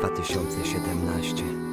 2017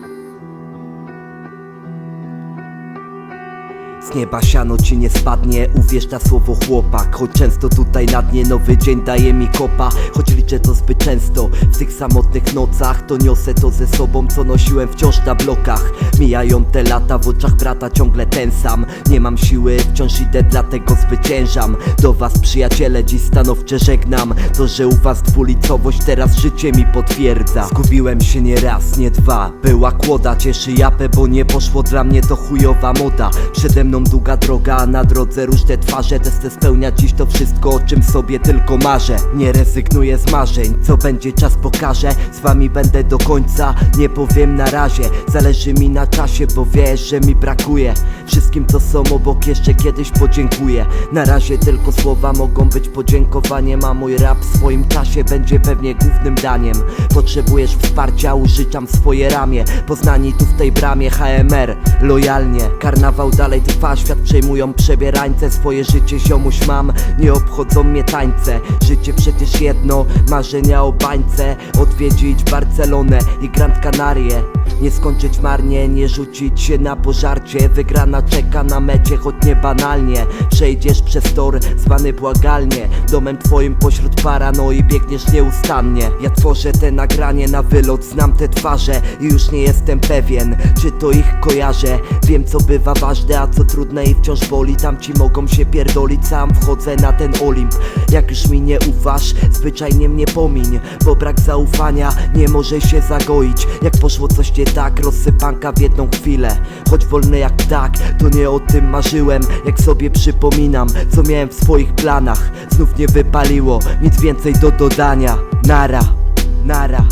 Z nieba siano ci nie spadnie, uwierz na słowo chłopak Choć często tutaj na dnie nowy dzień daje mi kopa. Choć liczę to zbyt często w tych samotnych nocach To niosę to ze sobą, co nosiłem wciąż na blokach. Mijają te lata, w oczach brata ciągle ten sam. Nie mam siły, wciąż idę, dlatego zwyciężam. Do was przyjaciele, dziś stanowcze żegnam. To, że u was dwulicowość teraz życie mi potwierdza. Zgubiłem się nie raz, nie dwa. Była kłoda, cieszy japę, bo nie poszło dla mnie to chujowa moda. Przede mną długa droga, na drodze różne twarze Też chcę spełniać dziś to wszystko, o czym sobie tylko marzę. Nie rezygnuję z marzeń, co będzie czas pokaże. Z wami będę do końca, nie powiem na razie. Zależy mi na czasie, bo wiesz, że mi brakuje Wszystkim co są obok. Jeszcze kiedyś podziękuję. Na razie tylko słowa mogą być podziękowaniem A mój rap w swoim czasie będzie pewnie głównym daniem. Potrzebujesz wsparcia, użyczam swoje ramię. Poznani tu w tej bramie HMR Lojalnie, karnawał dalej trwa Świat przejmują przebierańce Swoje życie ziomuś mam, nie obchodzą mnie tańce Życie przecież jedno, marzenia o bańce. Odwiedzić Barcelonę i Grand Canarie nie skończyć marnie, nie rzucić się na pożarcie. Wygrana czeka na mecie, choć nie banalnie Przejdziesz przez tor, zwany błagalnie. Domem twoim pośród paranoi biegniesz nieustannie. Ja tworzę te nagranie na wylot, znam te twarze I już nie jestem pewien, czy to ich kojarzę. Wiem co bywa ważne, a co trudne i wciąż boli. Tam ci mogą się pierdolić, sam wchodzę na ten Olimp. Jak już mi nie ufasz, zwyczajnie mnie pomiń Bo brak zaufania nie może się zagoić. Jak poszło coś nie tak, rozsypanka w jedną chwilę. Choć wolny jak ptak, to nie o tym marzyłem. Jak sobie Wspominam, co miałem w swoich planach. Znów nie wypaliło, nic więcej do dodania. Nara, nara.